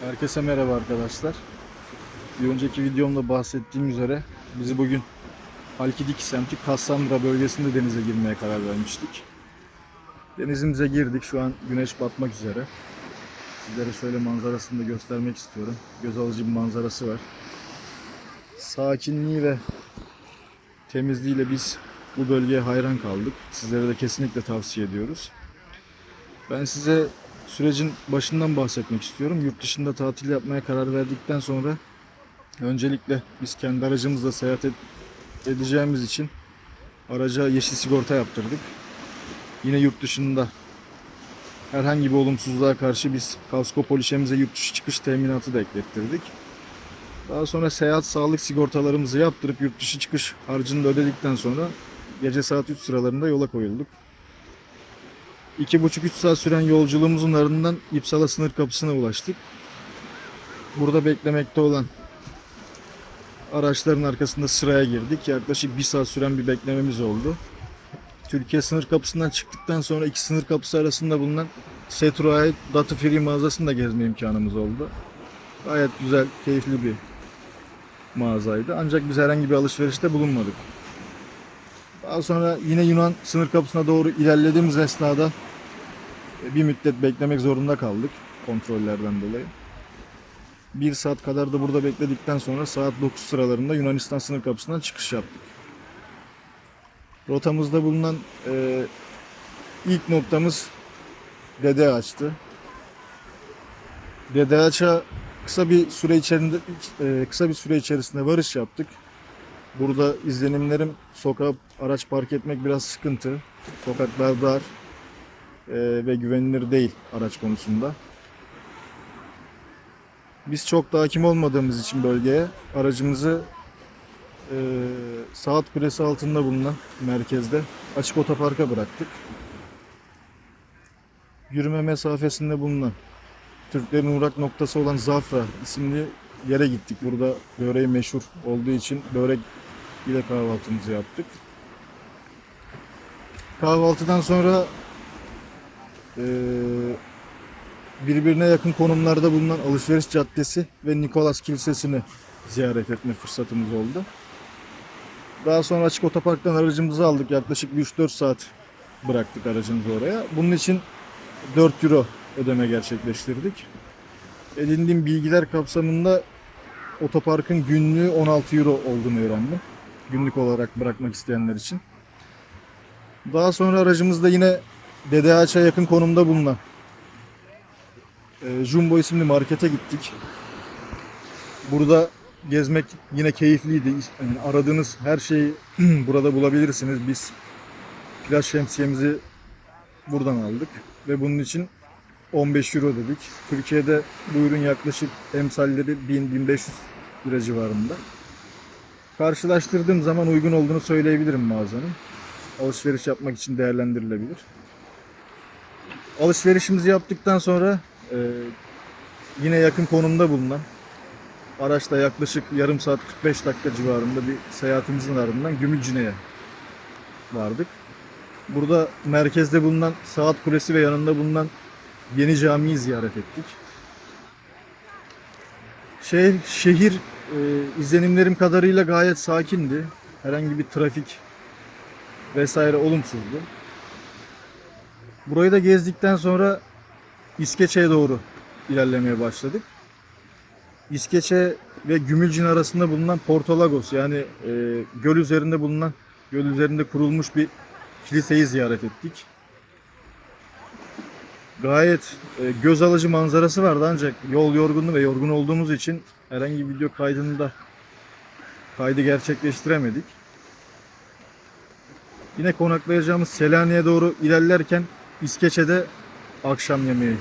Herkese merhaba arkadaşlar. Bir önceki videomda bahsettiğim üzere biz bugün Halkidiki semti Kassandra bölgesinde denize girmeye karar vermiştik. Denizimize girdik. Şu an güneş batmak üzere. Sizlere şöyle manzarasını da göstermek istiyorum. Göz alıcı bir manzarası var. Sakinliği ve temizliğiyle biz bu bölgeye hayran kaldık. Sizlere de kesinlikle tavsiye ediyoruz. Ben size sürecin başından bahsetmek istiyorum. Yurt dışında tatil yapmaya karar verdikten sonra öncelikle biz kendi aracımızla seyahat edeceğimiz için araca yeşil sigorta yaptırdık. Yine yurt dışında herhangi bir olumsuzluğa karşı biz kasko poliçemize yurt dışı çıkış teminatı da eklettirdik. Daha sonra seyahat sağlık sigortalarımızı yaptırıp yurt dışı çıkış harcını da ödedikten sonra gece saat 3 sıralarında yola koyulduk. 2,5-3 saat süren yolculuğumuzun ardından İpsala sınır kapısına ulaştık. Burada beklemekte olan araçların arkasında sıraya girdik. Yaklaşık bir saat süren bir beklememiz oldu. Türkiye sınır kapısından çıktıktan sonra iki sınır kapısı arasında bulunan Setro'ya ait Duty Free mağazasını gezme imkanımız oldu. Gayet güzel, keyifli bir mağazaydı. Ancak biz herhangi bir alışverişte bulunmadık. Daha sonra yine Yunan sınır kapısına doğru ilerlediğimiz esnada bir müddet beklemek zorunda kaldık kontrollerden dolayı. Bir saat kadar da burada bekledikten sonra saat 9 sıralarında Yunanistan sınır kapısından çıkış yaptık. Rotamızda bulunan e, ilk noktamız Dede Ağaç'tı. Dede Ağaç'a kısa bir süre içerisinde e, kısa bir süre içerisinde varış yaptık. Burada izlenimlerim sokağa araç park etmek biraz sıkıntı. Sokaklar dar ve güvenilir değil araç konusunda. Biz çok da hakim olmadığımız için bölgeye aracımızı e, saat kulesi altında bulunan merkezde açık otoparka bıraktık. Yürüme mesafesinde bulunan Türklerin uğrak noktası olan Zafra isimli yere gittik. Burada böreği meşhur olduğu için börek ile kahvaltımızı yaptık. Kahvaltıdan sonra eee, birbirine yakın konumlarda bulunan Alışveriş Caddesi ve Nikolas Kilisesi'ni ziyaret etme fırsatımız oldu. Daha sonra açık otoparktan aracımızı aldık. Yaklaşık bir 3-4 saat bıraktık aracımızı oraya. Bunun için 4 euro ödeme gerçekleştirdik. Edindiğim bilgiler kapsamında otoparkın günlüğü 16 euro olduğunu öğrendim. Günlük olarak bırakmak isteyenler için. Daha sonra aracımızda yine Dede Ağaç'a yakın konumda bulunan e, Jumbo isimli markete gittik. Burada gezmek yine keyifliydi. Yani aradığınız her şeyi burada bulabilirsiniz. Biz plaj şemsiyemizi buradan aldık ve bunun için 15 euro dedik. Türkiye'de bu ürün yaklaşık emsalleri 1000-1500 lira civarında. Karşılaştırdığım zaman uygun olduğunu söyleyebilirim mağazanın. Alışveriş yapmak için değerlendirilebilir. Alışverişimizi yaptıktan sonra e, yine yakın konumda bulunan araçla yaklaşık yarım saat 45 dakika civarında bir seyahatimizin ardından Gümülcine'ye vardık. Burada merkezde bulunan Saat Kulesi ve yanında bulunan Yeni Cami'yi ziyaret ettik. Şehir, şehir e, izlenimlerim kadarıyla gayet sakindi. Herhangi bir trafik vesaire olumsuzdu. Burayı da gezdikten sonra İskeçe'ye doğru ilerlemeye başladık. İskeçe ve Gümülcin arasında bulunan Portolagos yani e, göl üzerinde bulunan göl üzerinde kurulmuş bir kiliseyi ziyaret ettik. Gayet e, göz alıcı manzarası vardı ancak yol yorgunluğu ve yorgun olduğumuz için herhangi bir video kaydını da kaydı gerçekleştiremedik. Yine konaklayacağımız Selanik'e doğru ilerlerken İskeçe'de akşam yemeği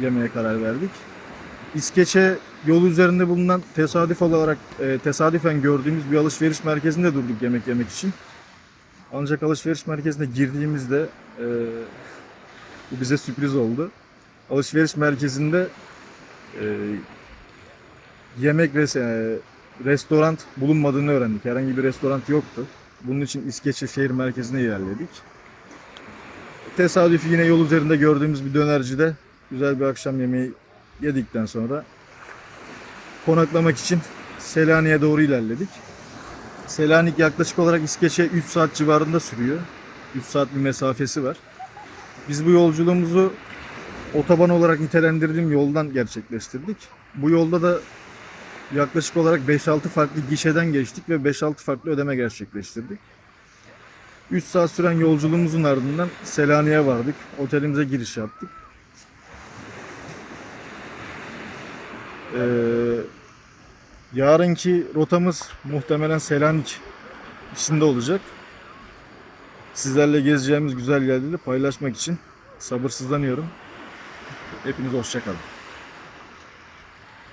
yemeye karar verdik. İskeçe yol üzerinde bulunan tesadüf olarak e, tesadüfen gördüğümüz bir alışveriş merkezinde durduk yemek yemek için. Ancak alışveriş merkezine girdiğimizde e, bu bize sürpriz oldu. Alışveriş merkezinde e, yemek res- e, restoran bulunmadığını öğrendik. Herhangi bir restoran yoktu. Bunun için İskeçe şehir merkezine ilerledik. Tesadüf yine yol üzerinde gördüğümüz bir dönercide güzel bir akşam yemeği yedikten sonra konaklamak için Selanik'e doğru ilerledik. Selanik yaklaşık olarak İskeç'e 3 saat civarında sürüyor. 3 saat bir mesafesi var. Biz bu yolculuğumuzu otoban olarak nitelendirdiğim yoldan gerçekleştirdik. Bu yolda da yaklaşık olarak 5-6 farklı gişeden geçtik ve 5-6 farklı ödeme gerçekleştirdik. 3 saat süren yolculuğumuzun ardından Selanik'e vardık. Otelimize giriş yaptık. Ee, yarınki rotamız muhtemelen Selanik içinde olacak. Sizlerle gezeceğimiz güzel yerleri paylaşmak için sabırsızlanıyorum. Hepiniz hoşçakalın.